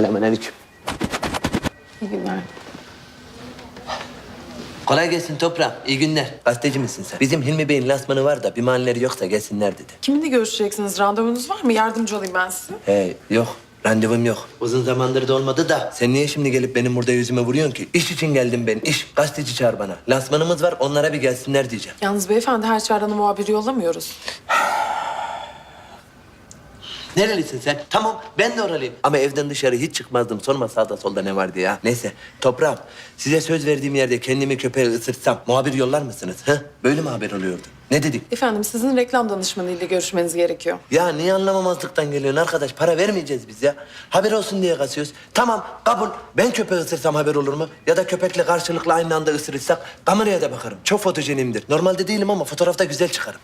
Selamünaleyküm. İyi günler. Kolay gelsin toprağım. İyi günler. Gazeteci misin sen? Bizim Hilmi Bey'in lasmanı var da bir manileri yoksa gelsinler dedi. Kiminle görüşeceksiniz? Randevunuz var mı? Yardımcı olayım ben size. He yok. Randevum yok. Uzun zamandır da olmadı da. Sen niye şimdi gelip benim burada yüzüme vuruyorsun ki? İş için geldim ben. iş. Gazeteci çağır bana. Lansmanımız var onlara bir gelsinler diyeceğim. Yalnız beyefendi her çağrına muhabir yollamıyoruz. Nerelisin sen? Tamam ben de oralıyım. Ama evden dışarı hiç çıkmazdım. Sorma sağda solda ne vardı ya. Neyse toprağım. Size söz verdiğim yerde kendimi köpeğe ısırsam muhabir yollar mısınız? Hı? Böyle mi haber oluyordu? Ne dedik? Efendim sizin reklam danışmanıyla görüşmeniz gerekiyor. Ya niye anlamamazlıktan geliyorsun arkadaş? Para vermeyeceğiz biz ya. Haber olsun diye kasıyoruz. Tamam kabul. Ben köpeği ısırsam haber olur mu? Ya da köpekle karşılıklı aynı anda ısırırsak kameraya da bakarım. Çok fotojenimdir. Normalde değilim ama fotoğrafta güzel çıkarım.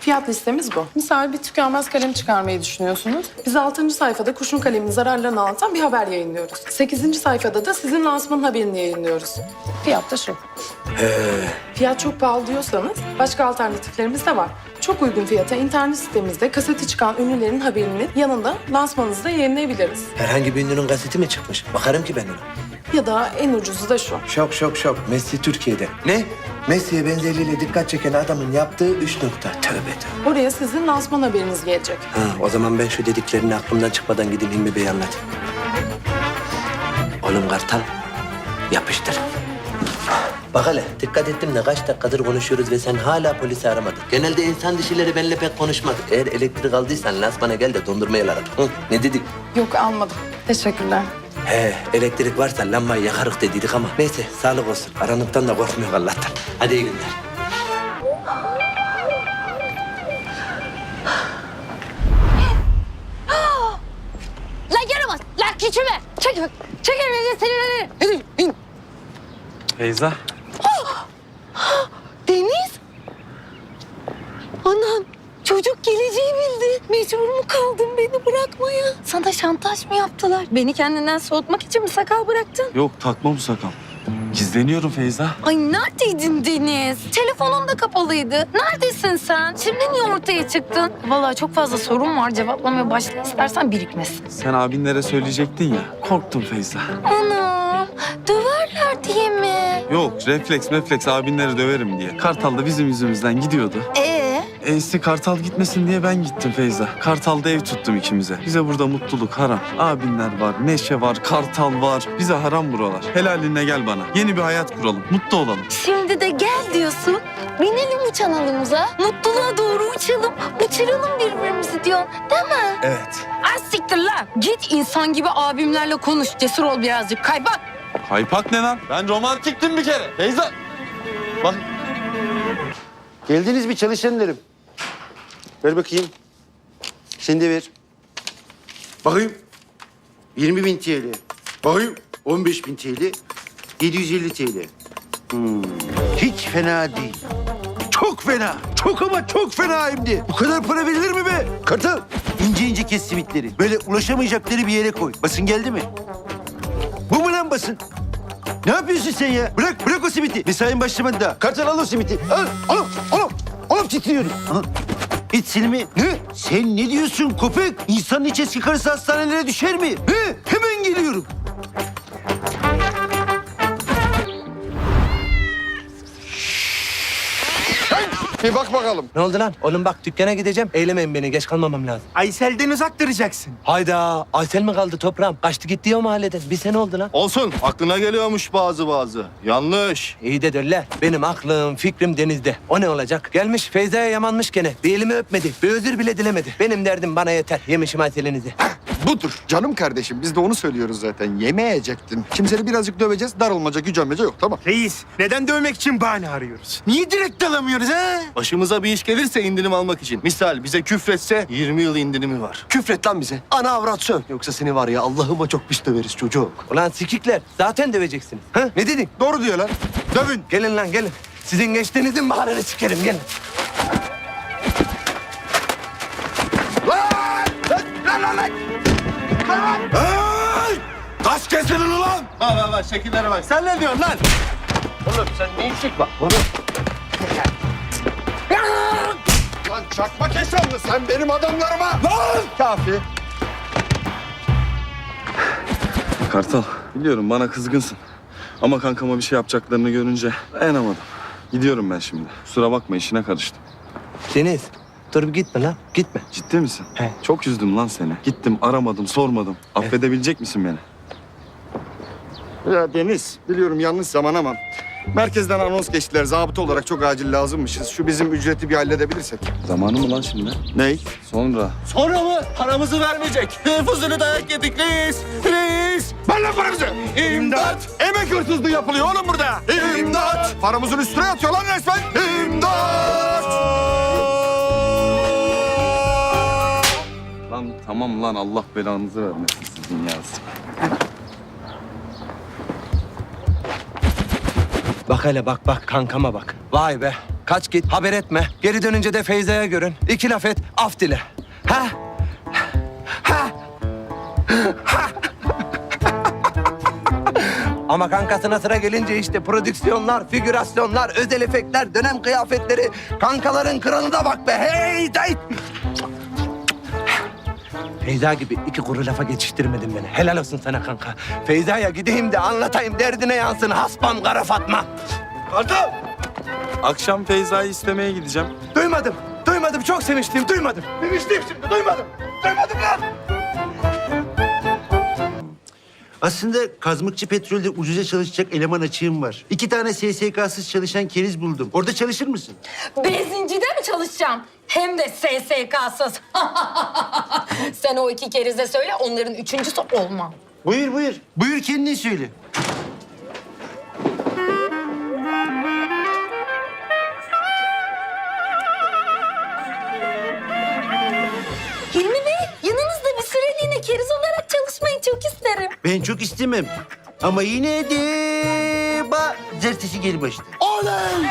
Fiyat listemiz bu. Misal bir tükenmez kalem çıkarmayı düşünüyorsunuz. Biz 6. sayfada kurşun kalemin zararlarını anlatan bir haber yayınlıyoruz. 8. sayfada da sizin lansman haberini yayınlıyoruz. Fiyat da şu. Fiyat çok pahalı diyorsanız başka alternatiflerimiz de var. Çok uygun fiyata internet sitemizde kaseti çıkan ünlülerin haberinin yanında lansmanınızda yayınlayabiliriz. Herhangi bir ünlünün gazeti mi çıkmış? Bakarım ki ben ona. Ya da en ucuzu da şu. Şok şok şok. Messi Türkiye'de. Ne? Messi'ye benzerliğiyle dikkat çeken adamın yaptığı üç nokta. Tövbe tövbe. Oraya sizin lansman haberiniz gelecek. Ha, o zaman ben şu dediklerini aklımdan çıkmadan gideyim Hilmi Bey'e anlatayım. Oğlum Kartal, yapıştır. Bak hele, dikkat ettim de kaç dakikadır konuşuyoruz ve sen hala polisi aramadın. Genelde insan dişileri benimle pek konuşmaz. Eğer elektrik aldıysan lansmana gel de dondurmayı alalım. Hı, ne dedik? Yok almadım. Teşekkürler. He, elektrik varsa lambayı yakarık dediydik ama neyse sağlık olsun. Aranıktan da korkmuyor Allah'tan. Hadi iyi günler. Lan yaramaz. Lan küçüme. Çek bak. Çek elini seni. Hadi in. Feyza. Deniz. Anam. Çocuk geleceği bildi. Mecbur mu kaldın beni bırakmaya? Sana şantaj mı yaptılar? Beni kendinden soğutmak için mi sakal bıraktın? Yok takma bu sakal. Gizleniyorum Feyza. Ay neredeydin Deniz? Telefonun da kapalıydı. Neredesin sen? Şimdi niye ortaya çıktın? Vallahi çok fazla sorun var. Cevaplamaya başla istersen birikmesin. Sen abinlere söyleyecektin ya. Korktum Feyza. Anam. Döverler diye mi? Yok refleks refleks abinleri döverim diye. Kartal da bizim yüzümüzden gidiyordu. Ee? E'si Kartal gitmesin diye ben gittim Feyza. Kartal'da ev tuttum ikimize. Bize burada mutluluk haram. Abinler var, Neşe var, Kartal var. Bize haram buralar. Helaline gel bana. Yeni bir hayat kuralım. Mutlu olalım. Şimdi de gel diyorsun. Binelim uçan. Mutluluğa doğru uçalım. Uçuralım birbirimizi diyorsun. Değil mi? Evet. Az siktir lan. Git insan gibi abimlerle konuş. Cesur ol birazcık. Kaypak. Kaypak ne lan? Ben romantiktim bir kere. Feyza. Bak Geldiniz bir çalışın derim. Ver bakayım. Sen de ver. Bakayım. 20 bin TL. Bakayım. 15 bin TL. 750 TL. Hmm. Hiç fena değil. Çok fena. Çok ama çok fena hem de. Bu kadar para verilir mi be? Kartal. İnce ince kes simitleri. Böyle ulaşamayacakları bir yere koy. Basın geldi mi? Bu mu lan basın? Ne yapıyorsun sen ya? Bırak, bırak o simiti. Mesain başlamadı daha. Kartal al o simiti. Al, al, al. Al titriyorum. Al. İç silimi. Ne? Sen ne diyorsun köpek? İnsanın iç eski karısı hastanelere düşer mi? He? Hemen geliyorum. Bir bak bakalım. Ne oldu lan? Oğlum bak dükkana gideceğim. Eylemeyin beni. Geç kalmamam lazım. Aysel'den uzak duracaksın. Hayda. Aysel mi kaldı toprağım? Kaçtı gitti ya mahalleden. Bir sene oldu lan. Olsun. Aklına geliyormuş bazı bazı. Yanlış. İyi de döller. Benim aklım, fikrim denizde. O ne olacak? Gelmiş Feyza'ya yamanmış gene. Bir elimi öpmedi. Bir özür bile dilemedi. Benim derdim bana yeter. Yemişim Aysel'inizi. Budur canım kardeşim. Biz de onu söylüyoruz zaten. Yemeyecektin. Kimseni birazcık döveceğiz. Darılmaca, gücenmece yok tamam. Reis, neden dövmek için bahane arıyoruz? Niye direkt dalamıyoruz ha? Başımıza bir iş gelirse indirim almak için. Misal bize küfretse 20 yıl indirimi var. Küfret lan bize. Ana avrat söv. Yoksa seni var ya Allah'ıma çok pis döveriz çocuk. Ulan sikikler. Zaten döveceksiniz. Ha? Ne dedin? Doğru diyor lan. Dövün. Gelin lan gelin. Sizin geçtiğinizin baharını sikerim. Gelin. Kaç kesenin ulan? Bak bak bak şekillere bak. Sen ne diyorsun lan? Lan çakma kesanlı sen benim adamlarıma. Lan! Kafi. Kartal, biliyorum bana kızgınsın. Ama kankama bir şey yapacaklarını görünce dayanamadım. Gidiyorum ben şimdi. Kusura bakma işine karıştım. Deniz dur bir gitme lan gitme. Ciddi misin? He. Çok üzdüm lan seni. Gittim aramadım sormadım. Affedebilecek misin beni? Ya Deniz, biliyorum yanlış zaman ama merkezden anons geçtiler. Zabıta olarak çok acil lazımmışız. Şu bizim ücreti bir halledebilirsek. Zamanı mı lan şimdi? Ney? Sonra. Sonra mı? Paramızı vermeyecek. Nüfusunu dayak yedik reis. Reis. Ver lan paramızı! İmdat. Emek hırsızlığı yapılıyor oğlum burada. İmdat! Paramızın üstüne yatıyor lan resmen. İmdat! Tamam lan Allah belanızı vermesin sizin ya. Bak hele bak bak kankama bak. Vay be. Kaç git haber etme. Geri dönünce de Feyza'ya görün. İki laf et af dile. Ha? Ha? Ha? Ama kankasına sıra gelince işte prodüksiyonlar, figürasyonlar, özel efektler, dönem kıyafetleri. Kankaların kralına bak be. Hey day! Feyza gibi iki kuru lafa geçiştirmedin beni. Helal olsun sana kanka. Feyza'ya gideyim de anlatayım derdine yansın haspam kara Fatma. Kartal! Akşam Feyza'yı istemeye gideceğim. Duymadım. Duymadım. Çok sevinçliyim. Duymadım. Sevinçliyim şimdi. Duymadım. Duymadım lan. Aslında kazmıkçı petrolde ucuza çalışacak eleman açığım var. İki tane SSK'sız çalışan keriz buldum. Orada çalışır mısın? Benzincide mi çalışacağım? Hem de SSK'sız. Sen o iki kerize söyle onların üçüncüsü olmam. Buyur buyur. Buyur kendin söyle. Ben çok istemem. Ama yine de... Ba... Zertesi gel başta. Oley!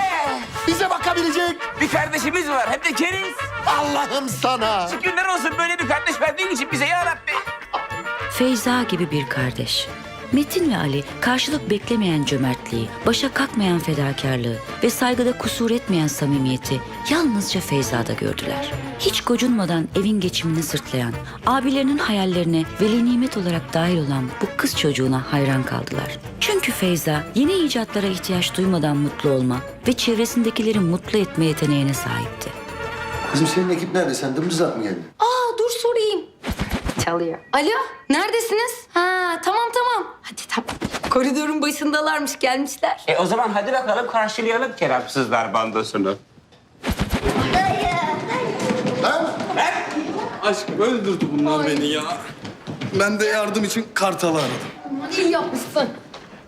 Bize bakabilecek Bir kardeşimiz var hem de keriz. Allah'ım sana. Günler olsun böyle bir kardeş verdiğin için bize ya Rabbi. Feyza gibi bir kardeş. Metin ve Ali karşılık beklemeyen cömertliği, başa kalkmayan fedakarlığı ve saygıda kusur etmeyen samimiyeti yalnızca Feyza'da gördüler. Hiç gocunmadan evin geçimini sırtlayan, abilerinin hayallerine veli nimet olarak dahil olan bu kız çocuğuna hayran kaldılar. Çünkü Feyza yeni icatlara ihtiyaç duymadan mutlu olma ve çevresindekileri mutlu etme yeteneğine sahipti. Kızım senin ekip nerede? Sen dımdızlak mı geldin? Aa dur sorayım. Çalıyor. Alo neredesiniz? Ha tamam tamam. Hadi tamam. Koridorun başındalarmış gelmişler. E o zaman hadi bakalım karşılayalım kerapsızlar bandosunu. Aşkım öldürdü bunlar beni ya. Ben de yardım için Kartal'ı aradım. İyi yapmışsın.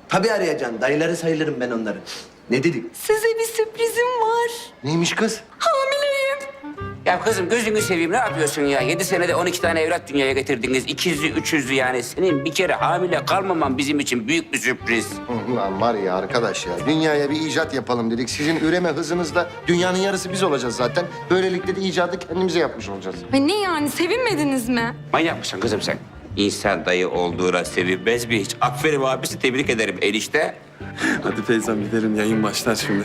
Tabii arayacaksın. Dayıları sayılırım ben onların. Ne dedik? Size bir sürprizim var. Neymiş kız? Hamileyim. Ya kızım gözünü seveyim ne yapıyorsun ya? Yedi senede 12 tane evlat dünyaya getirdiniz. İkizli, üçüzlü yani. Senin bir kere hamile kalmaman bizim için büyük bir sürpriz. Ulan var ya arkadaş ya. Dünyaya bir icat yapalım dedik. Sizin üreme hızınızla dünyanın yarısı biz olacağız zaten. Böylelikle de icadı kendimize yapmış olacağız. Ay ne yani sevinmediniz mi? Manyak mısın kızım sen? İnsan dayı olduğuna sevinmez mi hiç? Aferin abisi tebrik ederim enişte. Hadi Feyza'm gidelim yayın başlar şimdi.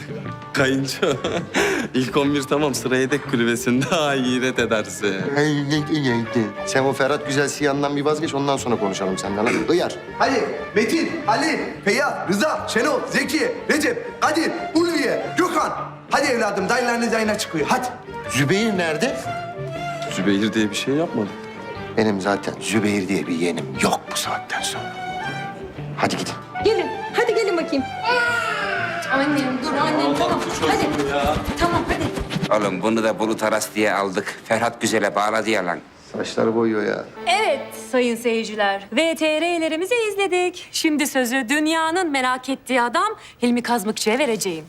Kayınço. İlk 11 tamam sıra yedek kulübesinde hayret edersin. Sen o Ferhat Güzel Siyan'dan bir vazgeç ondan sonra konuşalım senden. Hadi Hıyar. Hadi Metin, Ali, Feyyaz, Rıza, Şenol, Zeki, Recep, Kadir, Ulviye, Gökhan. Hadi evladım dayılarınız yayına çıkıyor. Hadi. Zübeyir nerede? Zübeyir diye bir şey yapmadım. Benim zaten Zübeyir diye bir yeğenim yok bu saatten sonra. Hadi gidin. Gelin. Hadi gelin bakayım. Annem dur annem tamam. Hadi. Tamam hadi. Oğlum bunu da Bulut Aras diye aldık. Ferhat Güzel'e bağladı ya lan. Saçları boyuyor ya. Evet sayın seyirciler. VTR'lerimizi izledik. Şimdi sözü dünyanın merak ettiği adam Hilmi Kazmıkçı'ya vereceğim.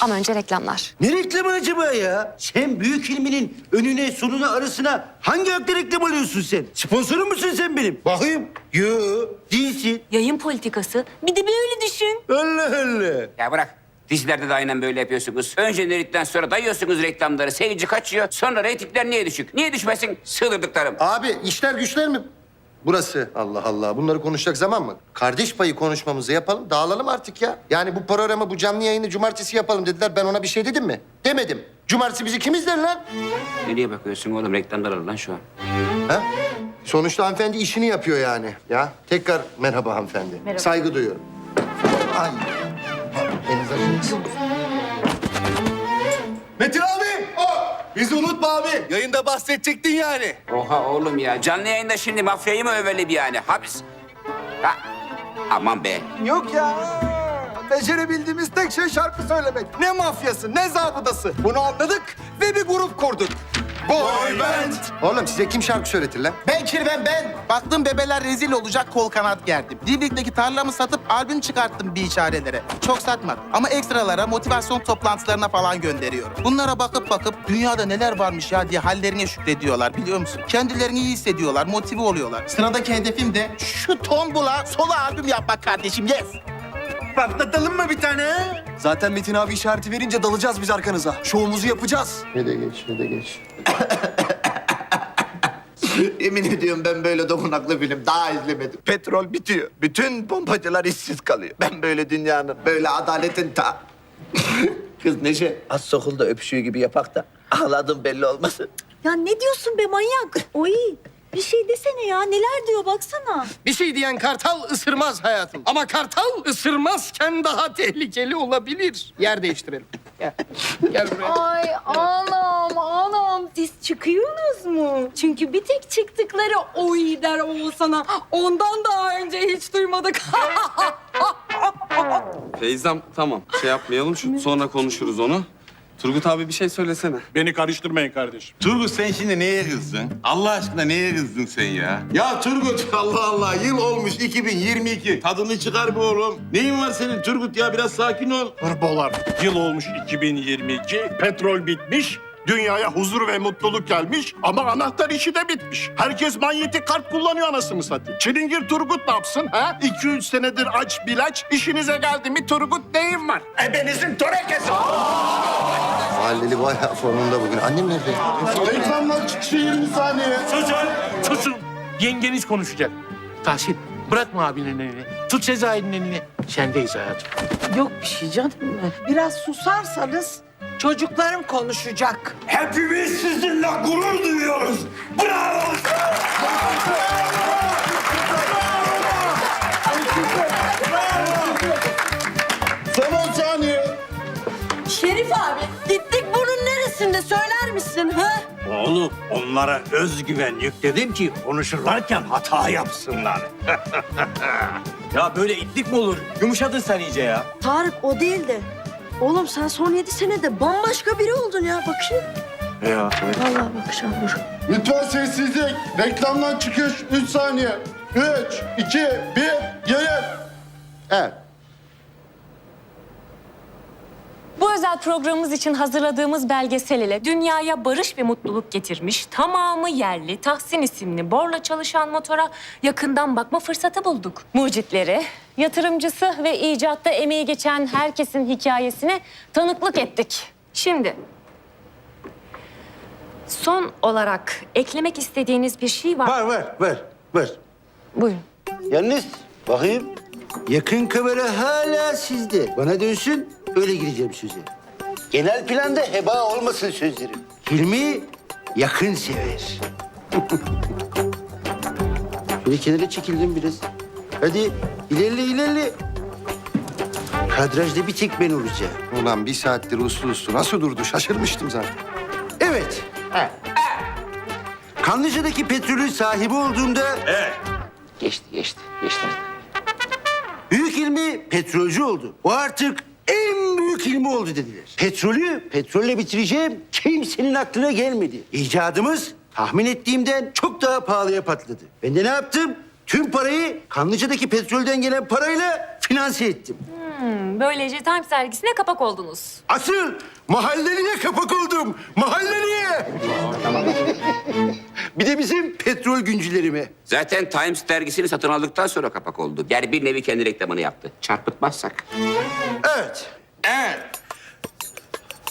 Ama önce reklamlar. Ne reklamı acaba ya? Sen büyük ilminin önüne, sonuna, arasına hangi hakta reklam alıyorsun sen? Sponsorum musun sen benim? Bakayım. Yo, değilsin. Yayın politikası bir de böyle düşün. Allah Allah. Ya bırak. Dizilerde de aynen böyle yapıyorsunuz. Önce neritten sonra dayıyorsunuz reklamları. Seyirci kaçıyor. Sonra reytingler niye düşük? Niye düşmesin? Sığdırdıklarım. Abi işler güçler mi? Burası Allah Allah. Bunları konuşacak zaman mı? Kardeş payı konuşmamızı yapalım, dağılalım artık ya. Yani bu programı, bu canlı yayını cumartesi yapalım dediler. Ben ona bir şey dedim mi? Demedim. Cumartesi bizi kim izler lan? Nereye bakıyorsun oğlum? Reklamlar al lan şu an. Ha? Sonuçta hanımefendi işini yapıyor yani. Ya tekrar merhaba hanımefendi. Merhaba. Saygı duyuyorum. Ay. Elinize. Metin abi! Bizi unutma abi. Yayında bahsedecektin yani. Oha oğlum ya. Canlı yayında şimdi mafyayı mı övelim yani? Hapis. Ha. Aman be. Yok ya. Becerebildiğimiz tek şey şarkı söylemek. Ne mafyası, ne zabıdası. Bunu anladık ve bir grup kurduk. Boy band. Oğlum size kim şarkı söyletir lan? Ben Kirven ben. Baktım bebeler rezil olacak kol kanat gerdim. Divrikteki tarlamı satıp albüm çıkarttım bir işarelere. Çok satmadım ama ekstralara motivasyon toplantılarına falan gönderiyorum. Bunlara bakıp bakıp dünyada neler varmış ya diye hallerine şükrediyorlar biliyor musun? Kendilerini iyi hissediyorlar, motive oluyorlar. Sıradaki hedefim de şu tombula solo albüm yapmak kardeşim yes. Patlatalım mı bir tane? Zaten Metin abi işareti verince dalacağız biz arkanıza. Şovumuzu yapacağız. Ne de geç, ne de geç. Emin ediyorum ben böyle dokunaklı film daha izlemedim. Petrol bitiyor. Bütün pompacılar işsiz kalıyor. Ben böyle dünyanın, böyle adaletin ta... Kız Neşe, az sokulda öpüşüyor gibi yapak da ağladım belli olmasın. Ya ne diyorsun be manyak? Oy bir şey desene ya neler diyor baksana. Bir şey diyen kartal ısırmaz hayatım. Ama kartal ısırmazken daha tehlikeli olabilir. Yer değiştirelim. Gel. Gel buraya. Ay anam anam siz çıkıyorsunuz mu? Çünkü bir tek çıktıkları oy der Oğuzhan'a. Ondan daha önce hiç duymadık. Feyzam tamam şey yapmayalım şu sonra konuşuruz onu. Turgut abi bir şey söylesene. Beni karıştırmayın kardeşim. Turgut sen şimdi neye kızdın? Allah aşkına neye kızdın sen ya? Ya Turgut Allah Allah yıl olmuş 2022. Tadını çıkar be oğlum. Neyin var senin Turgut ya biraz sakin ol. Hırbolar. Yıl olmuş 2022. Petrol bitmiş. Dünyaya huzur ve mutluluk gelmiş ama anahtar işi de bitmiş. Herkes manyetik kart kullanıyor anasını satayım. Çilingir Turgut ne yapsın ha? 2-3 senedir aç bilaç. İşinize geldi mi Turgut neyin var? Ebenizin törekesi. Mahalleli bayağı formunda bugün. Annem nerede? Reklamlar çıkışı 20 saniye. Susun, susun. Yengeniz konuşacak. Tahsin, bırakma abinin elini. Tut Sezai'nin elini. Sendeyiz hayatım. Yok bir şey canım. Biraz susarsanız çocuklarım konuşacak. Hepimiz sizinle gurur duyuyoruz. Bravo! Son 10 saniye. Şerif abi gittik bunun neresinde söyler misin? Ha? Oğlum onlara özgüven yükledim ki konuşurlarken hata yapsınlar. ya böyle itlik mi olur? Yumuşadın sen iyice ya. Tarık o değil de. Oğlum sen son yedi senede bambaşka biri oldun ya bakayım. Ya. Vallahi bakacağım dur. Lütfen sessizlik. Reklamdan çıkış 3 saniye. 3, 2, 1, yayın. Evet. Bu özel programımız için hazırladığımız belgesel ile dünyaya barış ve mutluluk getirmiş, tamamı yerli Tahsin isimli borla çalışan motora yakından bakma fırsatı bulduk. Mucitleri, yatırımcısı ve icatta emeği geçen herkesin hikayesine tanıklık ettik. Şimdi son olarak eklemek istediğiniz bir şey var. Var var var var. Buyurun. Yalnız bakayım yakın kamera hala sizde. Bana dönsün öyle gireceğim söze. Genel planda heba olmasın sözlerim. Hilmi yakın sever. Şöyle kenara çekildim biraz. Hadi ilerle ilerle. Kadrajda bir tek ben olacağım. Ulan bir saattir uslu uslu nasıl durdu şaşırmıştım zaten. Evet. Kanlıca'daki petrolün sahibi olduğumda Geçti, geçti, geçti. Büyük ilmi petrolcü oldu. O artık en büyük ilmi oldu dediler. Petrolü petrolle bitireceğim kimsenin aklına gelmedi. İcadımız tahmin ettiğimden çok daha pahalıya patladı. Ben de ne yaptım? Tüm parayı Kanlıca'daki petrolden gelen parayla finanse ettim. Böylece Times dergisine kapak oldunuz. Asıl mahalleliye kapak oldum. Mahalleliye. bir de bizim petrol güncülerime. Zaten Times dergisini satın aldıktan sonra kapak oldu. Yani bir nevi kendi reklamını yaptı. Çarpıtmazsak. Evet. Evet.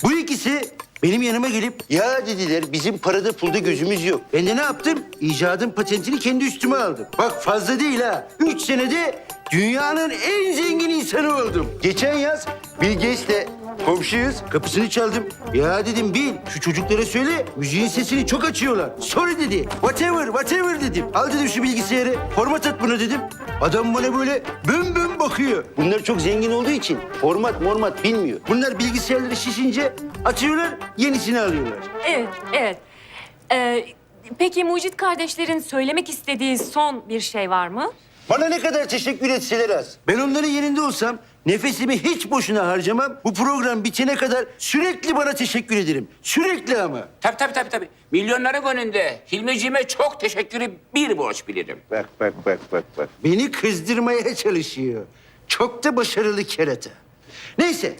Bu ikisi benim yanıma gelip ya dediler bizim parada pulda gözümüz yok. Ben de ne yaptım? İcadın patentini kendi üstüme aldım. Bak fazla değil ha. Üç senede dünyanın en zengin insanı oldum. Geçen yaz Bill Gates'le Komşuyuz. Kapısını çaldım. Ya dedim bil şu çocuklara söyle müziğin sesini çok açıyorlar. Sorry dedi. Whatever whatever dedim. Al dedim şu bilgisayarı. Format at bunu dedim. Adam bana böyle büm büm bakıyor. Bunlar çok zengin olduğu için format mormat bilmiyor. Bunlar bilgisayarları şişince atıyorlar yenisini alıyorlar. Evet, evet. Ee, peki Mucit kardeşlerin söylemek istediği son bir şey var mı? Bana ne kadar teşekkür etseler az. Ben onların yerinde olsam nefesimi hiç boşuna harcamam. Bu program bitene kadar sürekli bana teşekkür ederim. Sürekli ama. Tabii tabii tabii. tabii. Milyonların önünde Hilmiciğime çok teşekkürü bir borç bilirim. Bak bak bak bak bak. Beni kızdırmaya çalışıyor. Çok da başarılı kerata. Neyse.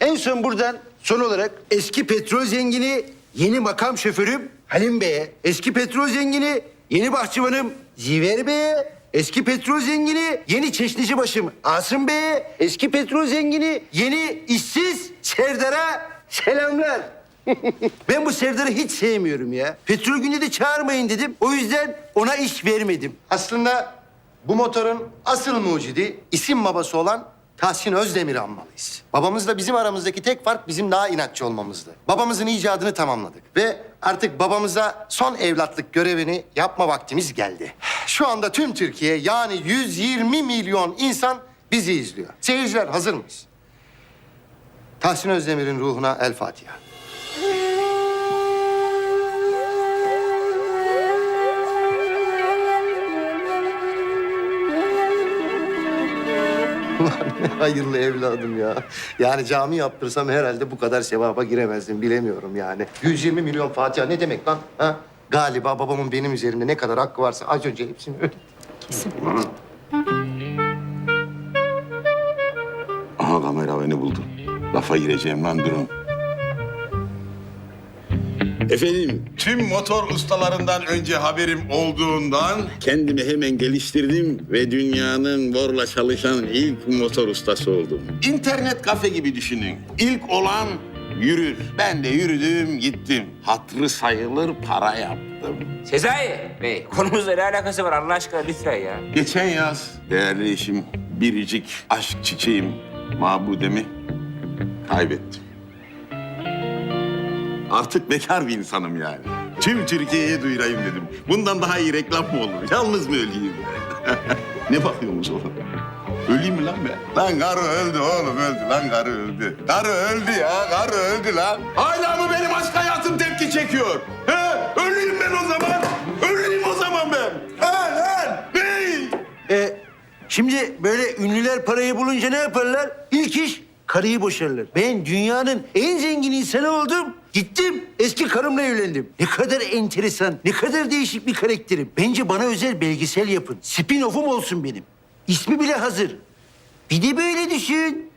En son buradan son olarak eski petrol zengini, yeni makam şoförüm Halim Bey'e, eski petrol zengini, yeni bahçıvanım Ziver Bey'e, eski petrol zengini, yeni çeşnici başım Asım Bey'e, eski petrol zengini, yeni işsiz Serdar'a selamlar. ben bu Serdar'ı hiç sevmiyorum ya. Petrol günü de çağırmayın dedim. O yüzden ona iş vermedim. Aslında bu motorun asıl mucidi isim babası olan Tahsin Özdemir'i anmalıyız. Babamızla bizim aramızdaki tek fark bizim daha inatçı olmamızdı. Babamızın icadını tamamladık ve artık babamıza son evlatlık görevini yapma vaktimiz geldi. Şu anda tüm Türkiye yani 120 milyon insan bizi izliyor. Seyirciler hazır mıyız? Tahsin Özdemir'in ruhuna El Fatiha. Hayırlı evladım ya. Yani cami yaptırsam herhalde bu kadar sevaba giremezdim. Bilemiyorum yani. 120 milyon Fatiha ne demek lan? Ha? Galiba babamın benim üzerimde ne kadar hakkı varsa az önce hepsini öyle. Aha kamera beni buldu. Lafa gireceğim lan durun. Efendim, tüm motor ustalarından önce haberim olduğundan kendimi hemen geliştirdim ve dünyanın borla çalışan ilk motor ustası oldum. İnternet kafe gibi düşünün. İlk olan yürür. Ben de yürüdüm, gittim. Hatırı sayılır para yaptım. Sezai Bey konumuzla ne alakası var Allah aşkına lütfen ya. Geçen yaz değerli eşim, biricik aşk çiçeğim Mabudem'i kaybettim. Artık bekar bir insanım yani. Tüm Türkiye'ye duyurayım dedim. Bundan daha iyi reklam mı olur? Yalnız mı öleyim? ne bakıyorsunuz oğlum? Öleyim mi lan ben? Lan karı öldü oğlum öldü. Lan karı öldü. Karı öldü ya. Karı öldü lan. Hala mı benim aşk hayatım tepki çekiyor? He? Öleyim ben o zaman. Öleyim o zaman ben. He lan. Ney? E, şimdi böyle ünlüler parayı bulunca ne yaparlar? İlk iş karıyı boşarlar. Ben dünyanın en zengin insanı oldum. Gittim eski karımla evlendim. Ne kadar enteresan, ne kadar değişik bir karakterim. Bence bana özel belgesel yapın. Spin-off'um olsun benim. İsmi bile hazır. Bir de böyle düşün.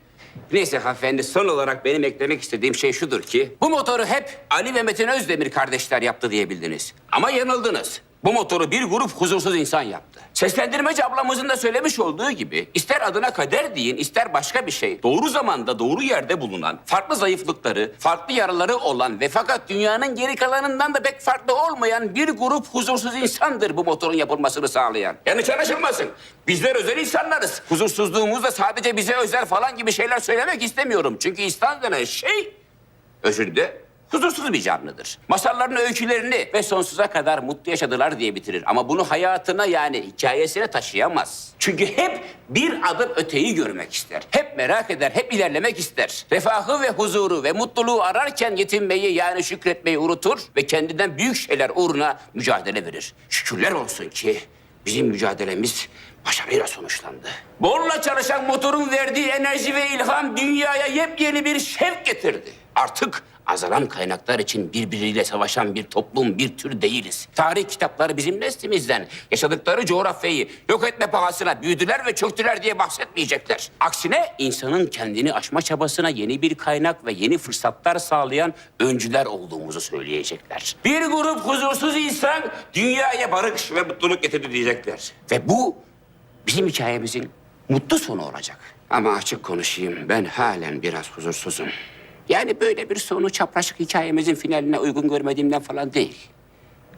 Neyse hanımefendi son olarak benim eklemek istediğim şey şudur ki... ...bu motoru hep Ali ve Metin Özdemir kardeşler yaptı diyebildiniz. Ama yanıldınız. Bu motoru bir grup huzursuz insan yaptı. Seslendirmeci ablamızın da söylemiş olduğu gibi... ...ister adına kader deyin, ister başka bir şey... ...doğru zamanda, doğru yerde bulunan... ...farklı zayıflıkları, farklı yaraları olan... ...ve fakat dünyanın geri kalanından da pek farklı olmayan... ...bir grup huzursuz insandır bu motorun yapılmasını sağlayan. Yanlış anlaşılmasın. Bizler özel insanlarız. Huzursuzluğumuz da sadece bize özel falan gibi şeyler söylemek istemiyorum. Çünkü insan denen şey özünde huzursuz bir canlıdır. Masallarını, öykülerini ve sonsuza kadar mutlu yaşadılar diye bitirir. Ama bunu hayatına yani hikayesine taşıyamaz. Çünkü hep bir adım öteyi görmek ister. Hep merak eder, hep ilerlemek ister. Refahı ve huzuru ve mutluluğu ararken yetinmeyi yani şükretmeyi unutur ve kendinden büyük şeyler uğruna mücadele verir. Şükürler olsun ki bizim mücadelemiz başarıyla sonuçlandı. Borla çalışan motorun verdiği enerji ve ilham dünyaya yepyeni bir şevk getirdi. Artık azalan kaynaklar için birbiriyle savaşan bir toplum, bir tür değiliz. Tarih kitapları bizim neslimizden yaşadıkları coğrafyayı yok etme pahasına büyüdüler ve çöktüler diye bahsetmeyecekler. Aksine insanın kendini aşma çabasına yeni bir kaynak ve yeni fırsatlar sağlayan öncüler olduğumuzu söyleyecekler. Bir grup huzursuz insan dünyaya barış ve mutluluk getirdi diyecekler. Ve bu bizim hikayemizin mutlu sonu olacak. Ama açık konuşayım ben halen biraz huzursuzum. Yani böyle bir sonu çapraşık hikayemizin finaline uygun görmediğimden falan değil.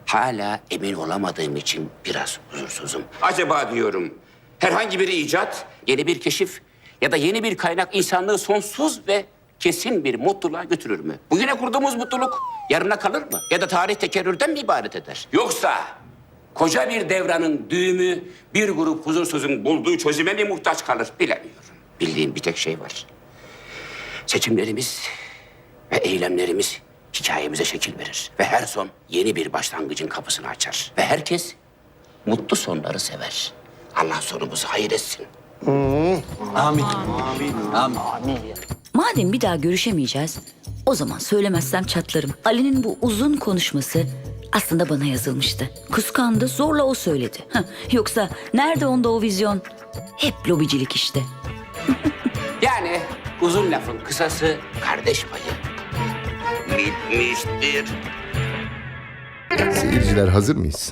Hala emin olamadığım için biraz huzursuzum. Acaba diyorum herhangi bir icat, yeni bir keşif ya da yeni bir kaynak insanlığı sonsuz ve kesin bir mutluluğa götürür mü? Bugüne kurduğumuz mutluluk yarına kalır mı? Ya da tarih tekerrürden mi ibaret eder? Yoksa koca bir devranın düğümü bir grup huzursuzun bulduğu çözüme mi muhtaç kalır bilemiyorum. Bildiğim bir tek şey var. Seçimlerimiz ve eylemlerimiz hikayemize şekil verir. Ve her son yeni bir başlangıcın kapısını açar. Ve herkes mutlu sonları sever. Allah sonumuzu hayır etsin. Madem bir daha görüşemeyeceğiz, o zaman söylemezsem çatlarım. Ali'nin bu uzun konuşması aslında bana yazılmıştı. Kıskandı, zorla o söyledi. Heh, Yoksa nerede onda o vizyon? Hep lobicilik işte. Uzun lafın kısası kardeş payı. Bitmiştir. Seyirciler hazır mıyız?